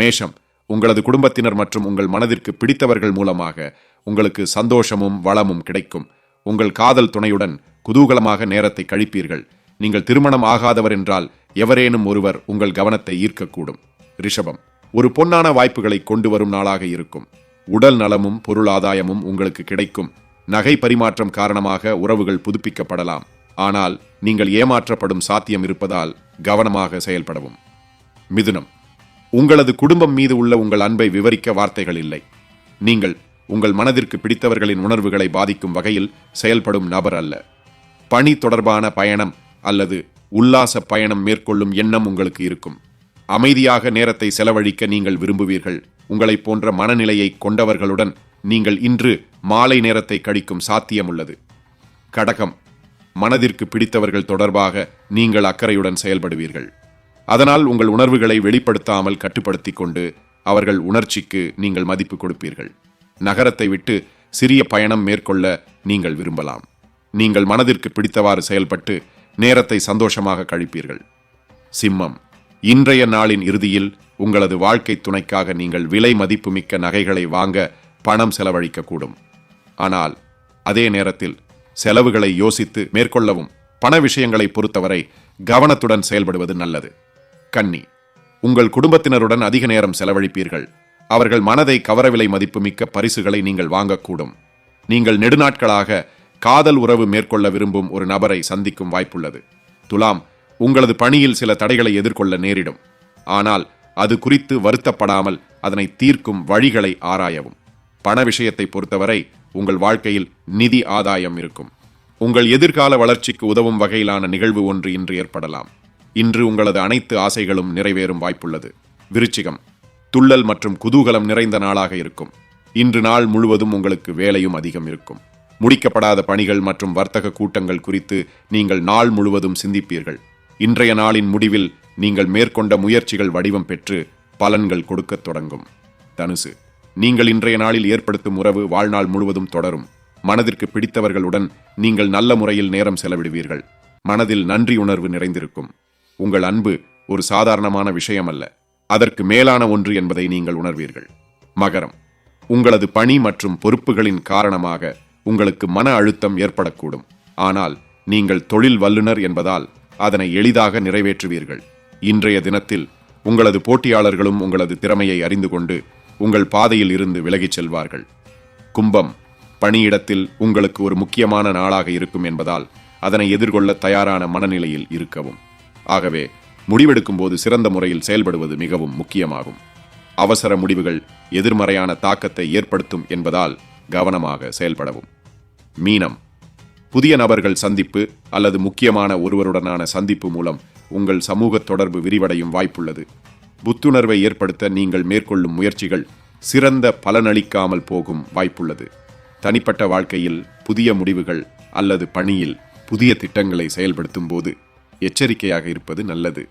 மேஷம் உங்களது குடும்பத்தினர் மற்றும் உங்கள் மனதிற்கு பிடித்தவர்கள் மூலமாக உங்களுக்கு சந்தோஷமும் வளமும் கிடைக்கும். உங்கள் காதல் துணையுடன் குதூகலமாக நேரத்தை கழிப்பீர்கள். நீங்கள் திருமணம் ஆகாதவர் என்றால் எவரேனும் ஒருவர் உங்கள் கவனத்தை ஈர்க்கக்கூடும். ரிஷபம் ஒரு பொன்னான வாய்ப்புகளை கொண்டு வரும் நாளாக இருக்கும். உடல் நலமும் பொருளாதாயமும் உங்களுக்கு கிடைக்கும். நகை பரிமாற்றம் காரணமாக உறவுகள் புதுப்பிக்கப்படலாம். ஆனால் நீங்கள் ஏமாற்றப்படும் சாத்தியம் இருப்பதால் கவனமாக செயல்படவும். மிதுனம் உங்களது குடும்பம் மீது உள்ள உங்கள் அன்பை விவரிக்க வார்த்தைகள் இல்லை. நீங்கள் உங்கள் மனதிற்கு பிடித்தவர்களின் உணர்வுகளை பாதிக்கும் வகையில் செயல்படும் நபர் அல்ல. பணி தொடர்பான பயணம் அல்லது உல்லாச பயணம் மேற்கொள்ளும் எண்ணம் உங்களுக்கு இருக்கும். அமைதியாக நேரத்தை செலவழிக்க நீங்கள் விரும்புவீர்கள். உங்களைப் போன்ற மனநிலையை கொண்டவர்களுடன் நீங்கள் இன்று மாலை நேரத்தை கழிக்கும் சாத்தியம் உள்ளது. கடகம். மனதிற்கு பிடித்தவர்கள் தொடர்பாக நீங்கள் அக்கறையுடன் செயல்படுவீர்கள். அதனால் உங்கள் உணர்வுகளை வெளிப்படுத்தாமல் கட்டுப்படுத்தி கொண்டு அவர்கள் உணர்ச்சிக்கு நீங்கள் மதிப்பு கொடுப்பீர்கள். நகரத்தை விட்டு சிறிய பயணம் மேற்கொள்ள நீங்கள் விரும்பலாம். நீங்கள் மனதிற்கு பிடித்தவாறு செயல்பட்டு நேரத்தை சந்தோஷமாக கழிப்பீர்கள். சிம்மம் இன்றைய நாளின் இறுதியில் உங்களது வாழ்க்கை துணைக்காக நீங்கள் விலை மதிப்புமிக்க நகைகளை வாங்க பணம் செலவழிக்கக்கூடும். ஆனால் அதே நேரத்தில் செலவுகளை யோசித்து மேற்கொள்ளவும் பண விஷயங்களை பொறுத்தவரை கவனத்துடன் செயல்படுவது நல்லது. கன்னி உங்கள் குடும்பத்தினருடன் அதிக நேரம் செலவழிப்பீர்கள். அவர்கள் மனதை கவரவிலை மதிப்புமிக்க பரிசுகளை நீங்கள் வாங்கக்கூடும். நீங்கள் நெடுநாட்களாக காதல் உறவு மேற்கொள்ள விரும்பும் ஒரு நபரை சந்திக்கும் வாய்ப்புள்ளது. துலாம் உங்களது பணியில் சில தடைகளை எதிர்கொள்ள நேரிடும். ஆனால் அது குறித்து வருத்தப்படாமல் அதனை தீர்க்கும் வழிகளை ஆராயவும். பண விஷயத்தை பொறுத்தவரை உங்கள் வாழ்க்கையில் நிதி ஆதாயம் இருக்கும். உங்கள் எதிர்கால வளர்ச்சிக்கு உதவும் வகையிலான நிகழ்வு ஒன்று இன்று ஏற்படலாம். இன்று உங்களது அனைத்து ஆசைகளும் நிறைவேறும் வாய்ப்புள்ளது. விருச்சிகம் துள்ளல் மற்றும் குதூகலம் நிறைந்த நாளாக இருக்கும். இன்று நாள் முழுவதும் உங்களுக்கு வேலையும் அதிகம் இருக்கும். முடிக்கப்படாத பணிகள் மற்றும் வர்த்தக கூட்டங்கள் குறித்து நீங்கள் நாள் முழுவதும் சிந்திப்பீர்கள். இன்றைய நாளின் முடிவில் நீங்கள் மேற்கொண்ட முயற்சிகள் வடிவம் பெற்று பலன்கள் கொடுக்கத் தொடங்கும். தனுசு நீங்கள் இன்றைய நாளில் ஏற்படுத்தும் உறவு வாழ்நாள் முழுவதும் தொடரும். மனதிற்கு பிடித்தவர்களுடன் நீங்கள் நல்ல முறையில் நேரம் செலவிடுவீர்கள். மனதில் நன்றி உணர்வு நிறைந்திருக்கும். உங்கள் அன்பு ஒரு சாதாரணமான விஷயம் அல்ல அதற்கு மேலான ஒன்று என்பதை நீங்கள் உணர்வீர்கள். மகரம். உங்களது பணி மற்றும் பொறுப்புகளின் காரணமாக உங்களுக்கு மன அழுத்தம் ஏற்படக்கூடும். ஆனால் நீங்கள் தொழில் வல்லுனர் என்பதால் அதனை எளிதாக நிறைவேற்றுவீர்கள். இன்றைய தினத்தில் உங்களது போட்டியாளர்களும் உங்களது திறமையை அறிந்து கொண்டு உங்கள் பாதையில் இருந்து விலகிச் செல்வார்கள். கும்பம். பணியிடத்தில் உங்களுக்கு ஒரு முக்கியமான நாளாக இருக்கும் என்பதால் அதனை எதிர்கொள்ள தயாரான மனநிலையில் இருக்கவும். ஆகவே முடிவெடுக்கும் போது சிறந்த முறையில் செயல்படுவது மிகவும் முக்கியமாகும். அவசர முடிவுகள் எதிர்மறையான தாக்கத்தை ஏற்படுத்தும் என்பதால் கவனமாக செயல்படவும். மீனம். புதிய நபர்கள் சந்திப்பு அல்லது முக்கியமான ஒருவருடனான சந்திப்பு மூலம் உங்கள் சமூக தொடர்பு விரிவடையும் வாய்ப்புள்ளது. புத்துணர்வை ஏற்படுத்த நீங்கள் மேற்கொள்ளும் முயற்சிகள் சிறந்த பலனளிக்காமல் போகும் வாய்ப்புள்ளது. தனிப்பட்ட வாழ்க்கையில் புதிய முடிவுகள் அல்லது பணியில் புதிய திட்டங்களை செயல்படுத்தும் போது எச்சரிக்கையாக இருப்பது நல்லது.